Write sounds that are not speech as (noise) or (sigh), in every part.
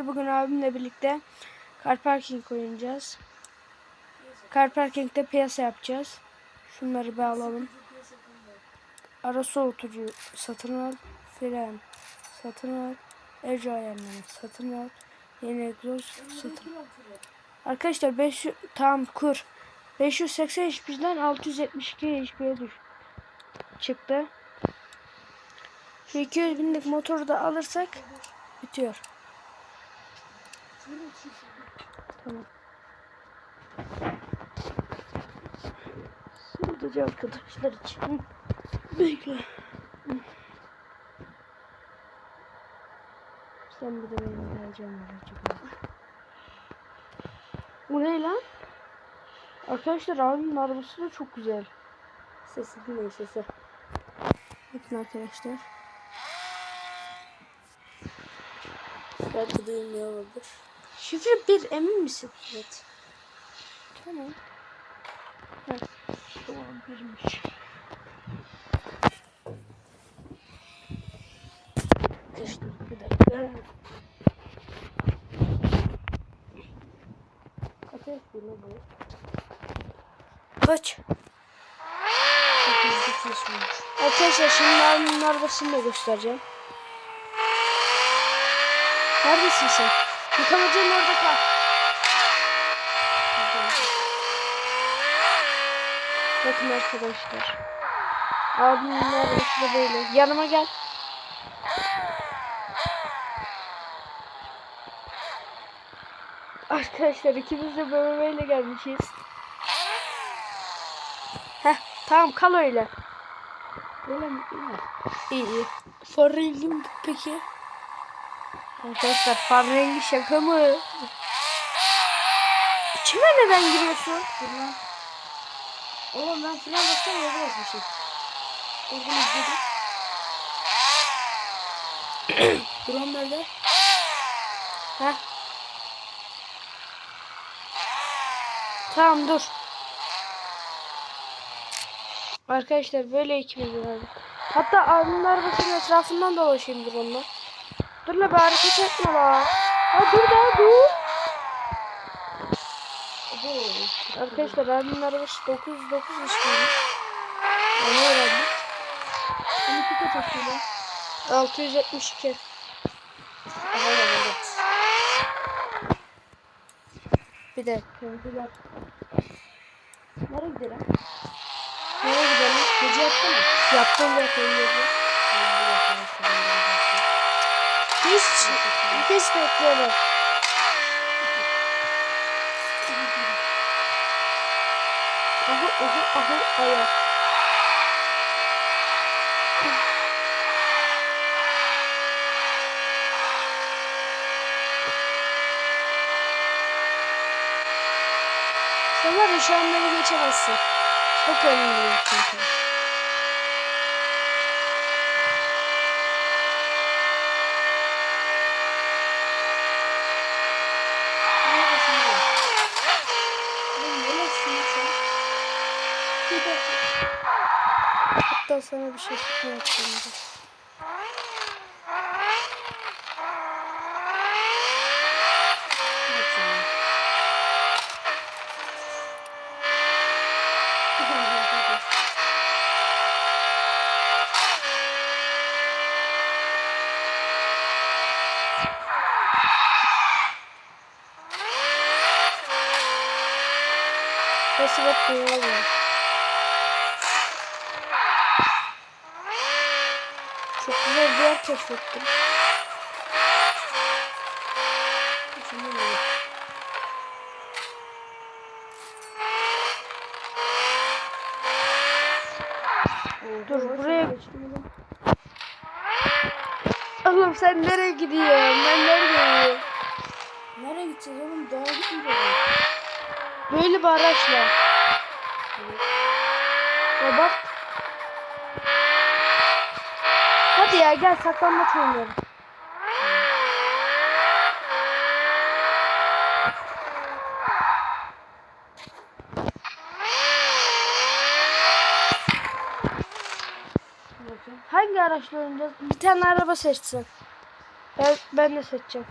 Bugün abimle birlikte car parking oynayacağız. Car parking'de piyasa yapacağız. Şunları bir alalım. Ara soğutucu satın al. Fren satın al. Erco ayarlama satın al. Yeni egzoz satın al. Arkadaşlar 500 tam kur. 580 HP'den 672 HP'ye düş çıktı. Şu 200 binlik motoru da alırsak bitiyor. Tamam. Sadece arkadaşlar için. Bekle. Sen bir de benim geleceğim acaba. Bu ne lan? Arkadaşlar abimin arabası da çok güzel. Sesi dinleyin sesi. Bakın arkadaşlar. Belki duymuyor olabilir. Şifre bir emin misin? Evet. Tamam. Ha, tamam birmiş. Arkadaşlar bir dakika. Kaç yaşıyor lan bu? Kaç? Arkadaşlar şimdi abimin arabasını da göstereceğim. Neredesin sen? Yıkamacının orada kal. Bakın arkadaşlar. Abimin arabası da böyle. Yanıma gel. Arkadaşlar ikimiz de böyle gelmişiz. Heh tamam kal öyle. Öyle mi? İyi iyi. Peki? Arkadaşlar far rengi şaka mı? İçime neden giriyorsun? Fırlan. Oğlum ben fırlan baksana yere yazmışım. Oradan izledim. (coughs) Duran nerede? Heh. Tamam dur. Arkadaşlar böyle ikimiz vardı. Hatta abimin arabasının etrafından dolaşayım dur onunla. Dur la bir hareket etme la. Ha dur daha dur. Arkadaşlar abimin arabası 909 istiyor. Onu öğrendik. 12 kaç atıyor 672. Aha evet. Bir de Gördüler. Nereye gidelim? nereye gidelim? Gece yaptın mı? Yaptım zaten gece. Hiç, hiç bekleme. Aha aha aha ayak. Sen var ya şu an beni geçemezsin. Çok önündeyim çünkü. Neredesin oğlum? Oğlum neredesin sen? Hatta sana bir şey tutmak şimdi. Nasıl bakıyor keşfettim. Dur buraya Oğlum sen nereye gidiyorsun? Ben neredeyim? Nereye gideceğiz oğlum? Daha gitmeyeceğiz. Böyle bir araçla. Ya bak. Gel gel saklanmaç oynuyorum. Hangi araçla oynayacağız? Bir tane araba seçsin. Ben, ben de seçeceğim.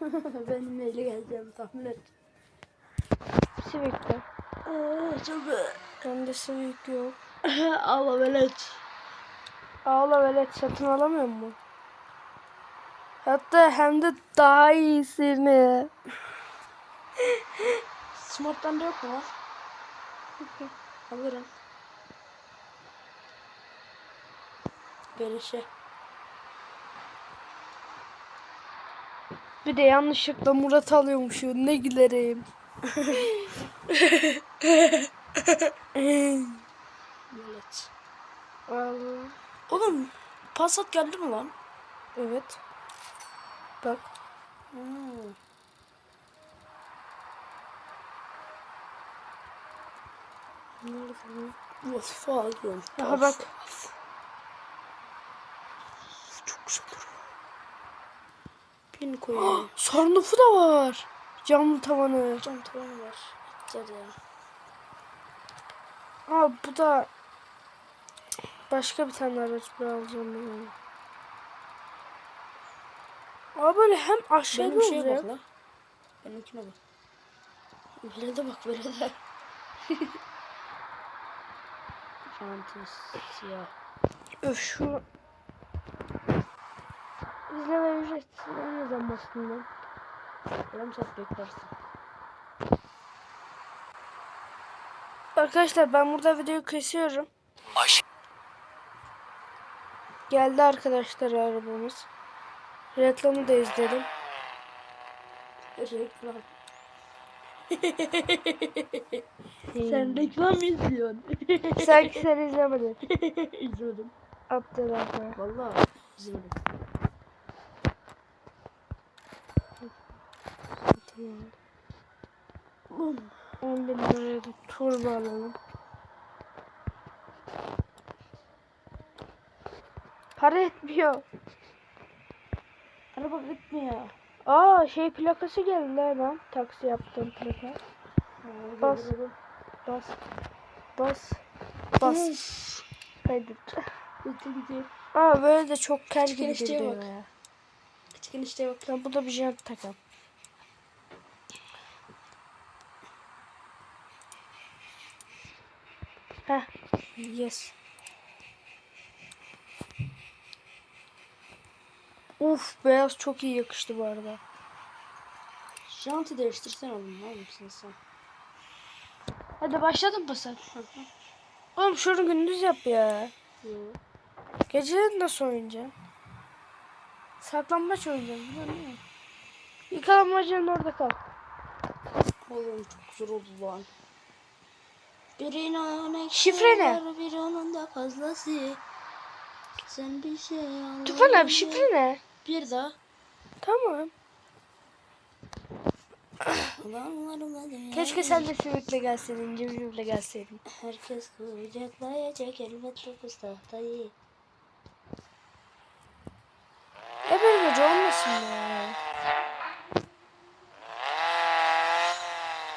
(laughs) Benim neyle geleceğimi tahmin et. Sivik de. Aa, ee, çok Bende Sivik yok. Allah (laughs) velet. Ağla velet satın alamıyor mu? Hatta hem de daha iyisini. (laughs) Smart'tan da yok mu? Alırım. Beleşe. Bir de yanlışlıkla Murat alıyormuşum. Ne gülerim. (laughs) Allah. Oğlum Passat geldi mi lan? Evet. Bak. Hmm. Volkswagen. Aha bak. Çok güzel duruyor. Pin koyuyor. Sarnufu da var. Camlı tavanı. Cam tavanı var. Güzel ya. Aa bu da başka bir tane araç alacağım ben. Aa böyle hem aşağıda Benim şeye bak la. Benimkine bak. Velede bak velede. (laughs) Şantis siyah. Öf şu izleme ücretsiz ne zaman aslında? Yarım saat beklersin. Arkadaşlar ben burada videoyu kesiyorum. Geldi arkadaşlar arabamız. Reklamı da izledim. Reklam. (laughs) Sen reklam izliyorsun. (laughs) Sanki sen izlemedin. (laughs) İzledim. Abdülhamid. Valla izledim. Tamam. 10 bin liraya da turbo alalım. Para etmiyor. Araba gitmiyor. Aa şey plakası geldi lan. Taksi yaptım plaka. Bas. Bas. Bas. Bas. Kaydet. Aa böyle de çok kel gibi bak. ya. Küçük enişteye bak. Ya bu da bir jant takam. Heh. Yes. Uf beyaz çok iyi yakıştı bu arada. Jantı değiştirsen oğlum. Ne yapıyorsun sen? Hadi başladın mı sen? Oğlum şunu gündüz yap ya. Geceleri nasıl oynayacaksın? Saklambaç oynayacaksın. biliyor musun? Yıkalamacının orada kal. Oğlum çok güzel oldu lan. Birine ne Şifre ne? var, Bir onun da fazlası. Sen bir şey anlamadın. Tufan abi şifre ne? Bir daha. Tamam. Keşke sen de sivikle gelseydin, cimcimle gelseydin. Herkes kucaklayacak elbet dokuz tahtayı. E benim hoca olmasın ya.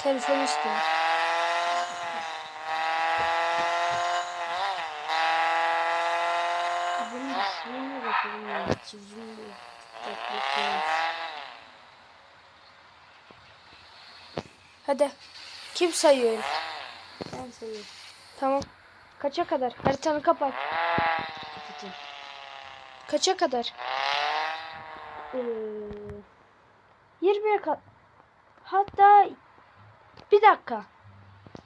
Telefon istiyor. Bunun ismine bakalım ya. Çizim bu. Tatlı Hadi. Kim sayıyor? Ben sayıyorum. Tamam. Kaça kadar? Haritanı kapat. Kapatayım. Kaça kadar? Ee, 20'ye kadar. Hatta bir dakika.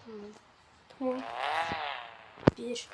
tamam. Tamam. Bir.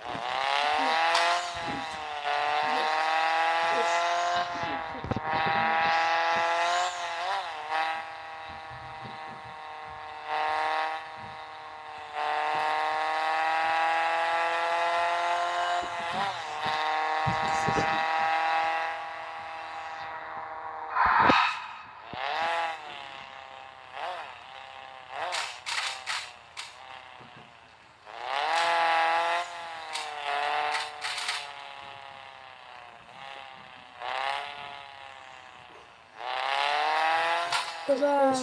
Sol.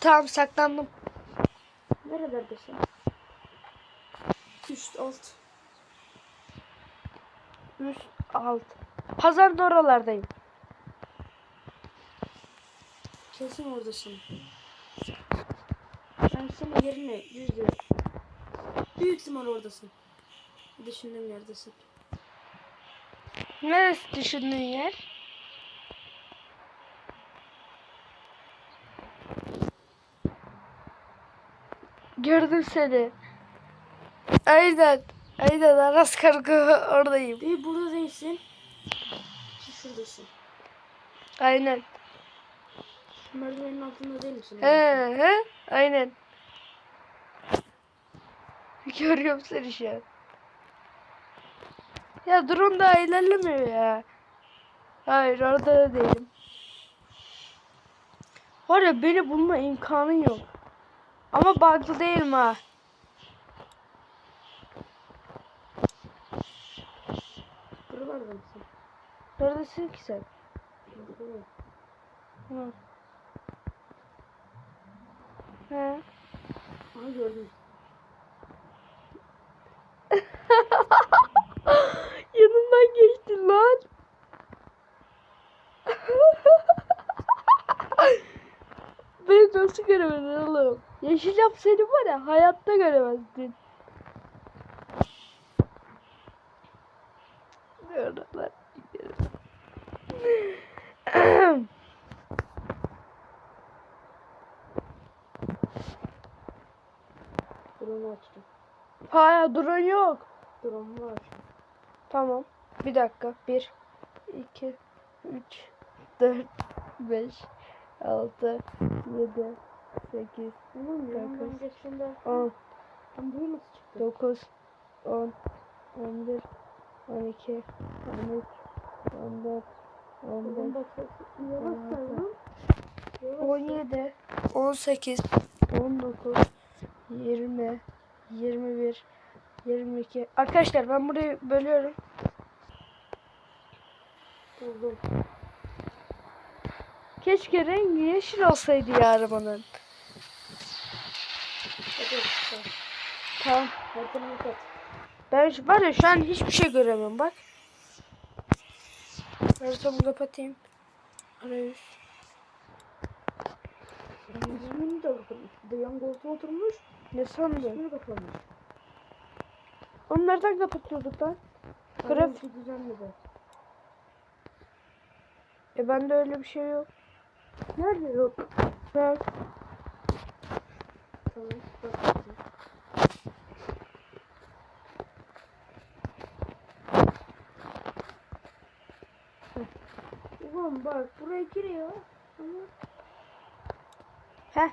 Tamam saklandım. Nerelerdesin? Üst alt. Üst alt. Pazarda oralardayım. Kesin oradasın. Ben senin yerine yüzde büyük ihtimal oradasın. Düşündüğüm yerdesin. Neresi düşündüğün yer? Gördüm seni. Aynen. Aynen Aras Kargo oradayım. Değil burada değilsin. Şuradasın. Aynen. Merdivenin altında değil misin? He he. Aynen. Görüyorum seni şu an. Ya drone daha ilerlemiyor ya. Hayır orada da değilim. Var ya beni bulma imkanın yok. Ama bug'lı değilim ha. Buralarda mısın? Neredesin ki sen? Hı. He. Aha gördüm. Yanımdan geçtin lan. (laughs) Beni nasıl göremedin oğlum? Yeşilcam seni var ya hayatta göremezdin. Oralar gidelim. Drone'u açtım. Hayır duran yok. Drone'u açtım. Tamam. Bir dakika. 1, 2, 3, 4, 5, 6, 7, 8, Oğlum yanından Dokuz. geçtiğinde 10, ben buraya nasıl çıktım? 9, 10, 11, 12, 13, 14, 15, Oğlum bak yavaş say lan. Yavaş say. 17, 18, 19, 20, 21, 22. Arkadaşlar ben burayı bölüyorum. Buldum. Keşke rengi yeşil olsaydı ya arabanın. Tamam. Ben şu, var ya şu an hiçbir şey göremiyorum bak. Haritamı kapatayım. Arayüz. İsmini de bakılmış. Bir de yan koltuğa oturmuş. Ne sandın? Onu nereden kapatıyorduk lan? Graf. Graf. düzenli de. E bende öyle bir şey yok. Nerede yok? Bak. Tamam. Bak. Ulan bak buraya giriyor. Ama Heh.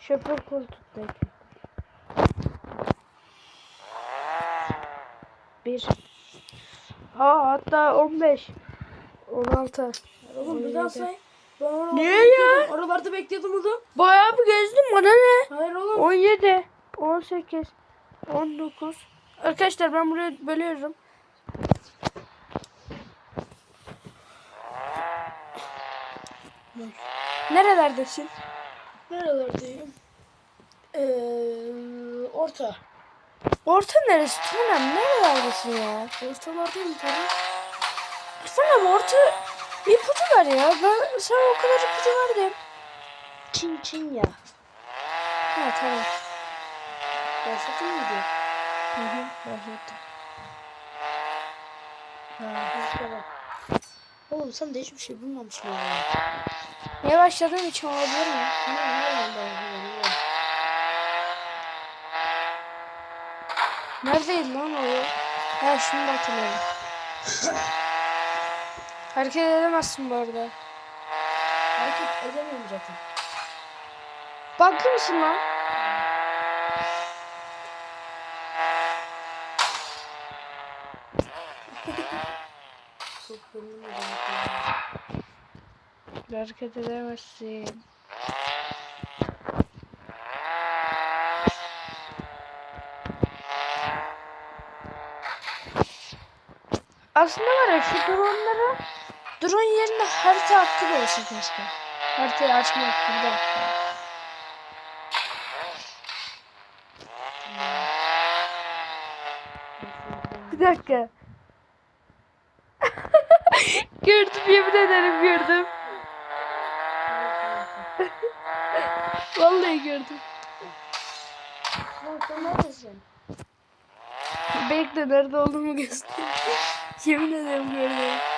Şoför koltuktaki. Bir. Ha hatta 15. 16. oğlum bir daha say. Ben oralarda Niye bekliyordum. Oralarda bekliyordum onu. Bayağı bir gezdim bana ne? Hayır oğlum. 17, 18, 19. Arkadaşlar ben buraya bölüyorum. Nerelerdesin? Nerelerdeyim? Ee, orta. Orta neresi? Tuğnem nerelerdesin ya? Ortalardayım tabii. Tuğnem orta ipucu ver ya. Ben sana o kadar ipucu verdim. Çin Çin ya. Ha tamam. Başladın mı diyor? Hı hı. Başlattım. Ha, bak. Oğlum sen de hiçbir şey bulmamışsın ya. Niye başladığım için olabilir mi? Ne ne? Neredeydi lan o ya? Şunu da hatırlıyorum. (laughs) Hareket edemezsin bu arada. Hareket edemiyorum zaten. Baklı mısın lan? Çok (laughs) Hareket edemezsin. Aslında var ya şu dronelara drone yerine harita hakkı olsa keşke. Haritayı açma hakkı bir dakika. Bir (laughs) dakika. gördüm yemin ederim gördüm. Vallahi gördüm. Sen neredesin? Bekle nerede olduğumu göster. (laughs) yemin ederim gördüm.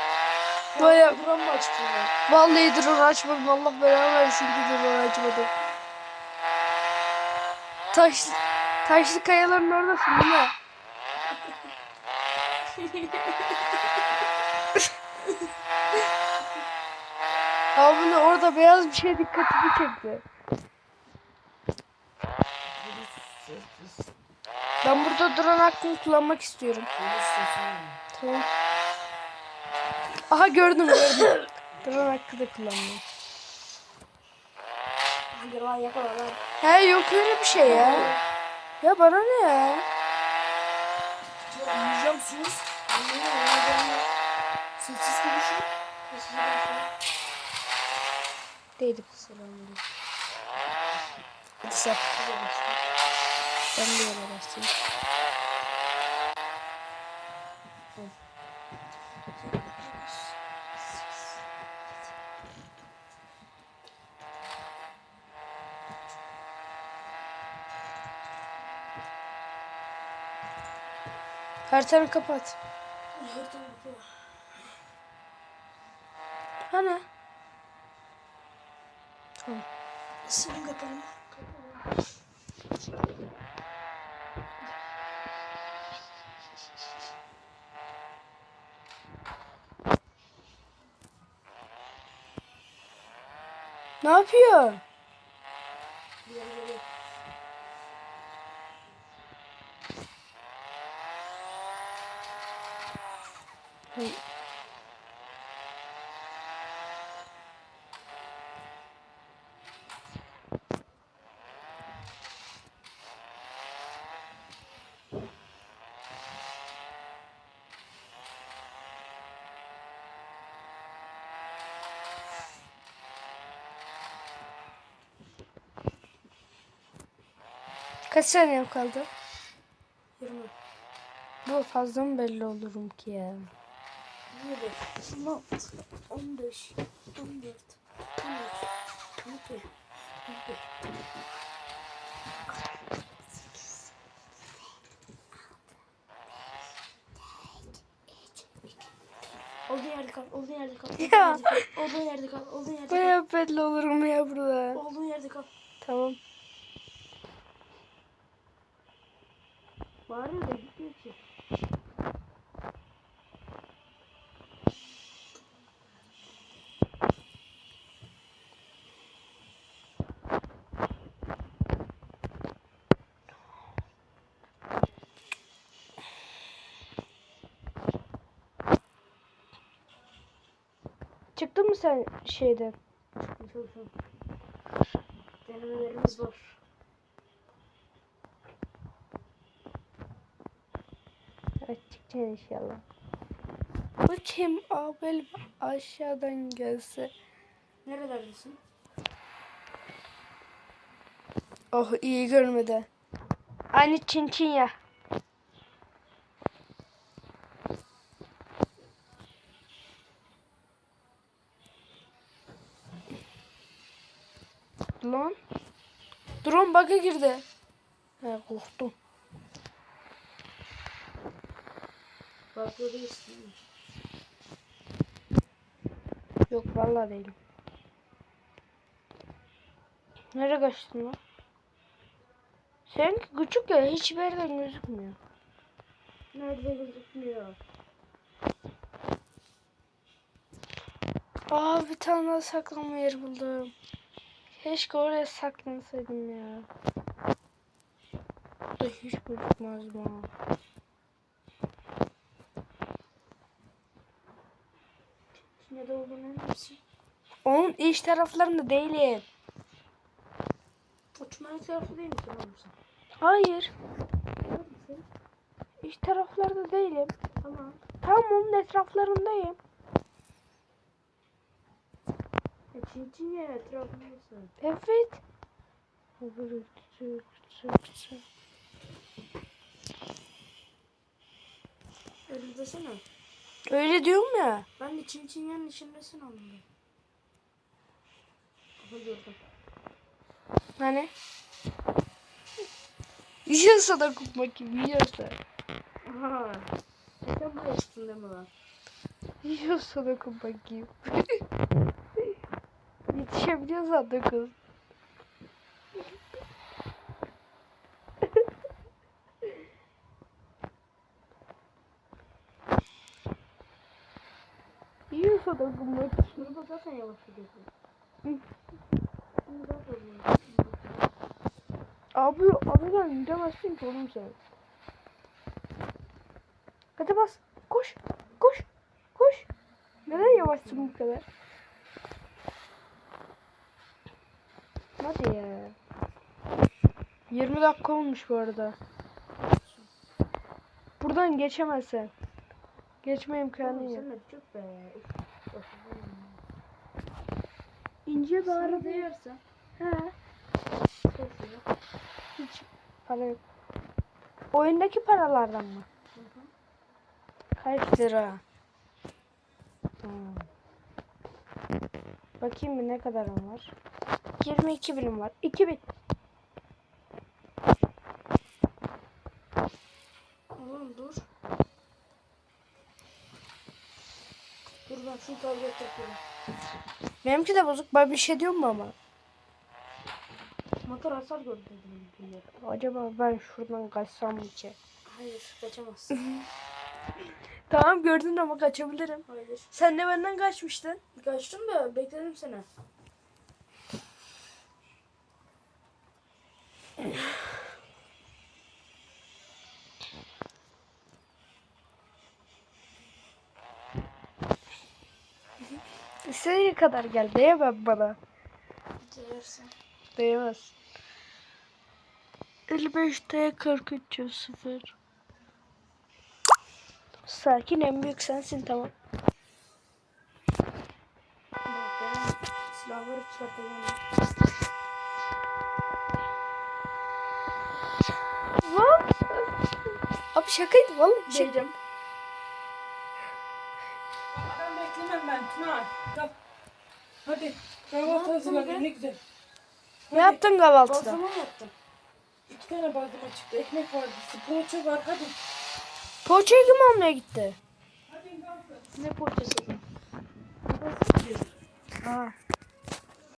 Baya Drone mu açtın ya? vallahi drone açmadım. Allah belamı versin ki drone açmadım. Taş, taşlı kayaların oradasın değil mi? (laughs) Abi orada beyaz bir şey dikkatimi çekti. Ben burada drone hakkını kullanmak istiyorum. Tamam. Aha gördüm gördüm. (coughs) drone hakkı da kullandım. Hadi lan yakala lan. He yok öyle bir şey ya. Ya bana ne ya? Yiyeceğim sus. Sessiz konuşun. Sessiz konuşun. Selamünaleyküm. Hadi sen. Ben de öyle başlayayım. Haritanı kapat. Hani? Tamam. Senin kapanma. Ne yapıyor? Kaç saniye kaldı? 20. Bu fazla mı belli olurum ki ya? 20. 16. 15. 14. 13. 12. 11. Olduğun yerde kal, olduğun yerde kal. Ya. Olduğun yerde kal, olduğun yerde kal. Baya belli olurum ya burada. Olduğun yerde kal. Tamam. Bağırıyor da gitmiyor ki. Çıktın mı sen şeyden? Denemelerimiz var. Çıkacaksın inşallah. Bu kim? Abel aşağıdan gelse. Nerelerdesin? Oh iyi görmedi. Aynı çin çin ya. Lan. Drone bug'a girdi. He korktum. Bakıyor değilsin. Yok vallahi değilim. Nereye kaçtın lan? Seninki küçük ya hiçbir yerden gözükmüyor. Nerede gözükmüyor? Aa bir tane daha saklanma yeri buldum. Keşke oraya saklansaydım ya. Da hiç gözükmez bana. Nerede olduğunu emin misin? Onun iç taraflarında değilim. Uçmanın tarafı değil misin oğlum sen? Hayır. Neredesin? İç taraflarda değilim. Tamam. Tam onun etraflarındayım. E çin ya etrafındasın. Evet. Öyle desene. Öyle diyorum ya. Ben de Çin Çinyan'ın içindesin anladım. Aha gördüm. Hani? Yiyorsa da bakayım yiyorsa. Aha. Sen buraya çıktın değil mi lan? Yiyorsa da bakayım. Yetişebiliyorsa da kız. Yiyorsa da bakayım. Burada zaten yavaş gidiyorsun. Hı. Şimdi daha zorluyor. Abi aradan gidemezsin ki oğlum sen. Hadi bas. Koş. Koş. Koş. Neden yavaşsın bu kadar? Hadi ya. 20 dakika olmuş bu arada. Buradan geçemezsen. Geçme imkanı yok. çok be. İnce araba. değerse. He. Hiç para yok. Oyundaki paralardan mı? Hı hı. Kaç lira? Hmm. Bakayım bir ne kadarım var. 22 binim var. 2000. Oğlum dur. Dur ben şu tablet yapıyorum. Benimki de bozuk. Ben bir şey diyorum mu ama? Motor hasar gördü. Acaba ben şuradan kaçsam mı ki? Hayır kaçamazsın. (laughs) Tamam gördün ama kaçabilirim. Hayır. Sen de benden kaçmıştın. Kaçtım da bekledim seni. Kadar gel. Değemem bana. Değersin. Değmez. 55'te 43 0. Sakin en büyük sensin tamam. Silahları. Lan. Abi şakaydı vallahi şaka. Değdim. Adam beklemem ben Tuna. Hadi. Kahvaltı hazırladım ne güzel. Ne yaptın kahvaltıda? Bazlama mı yaptın? İki tane bazlama çıktı. Ekmek vardı. Poğaça var. Hadi. Poğaçayı kim almaya gitti? Hadi kalkın. Ne poğaçası? Ha.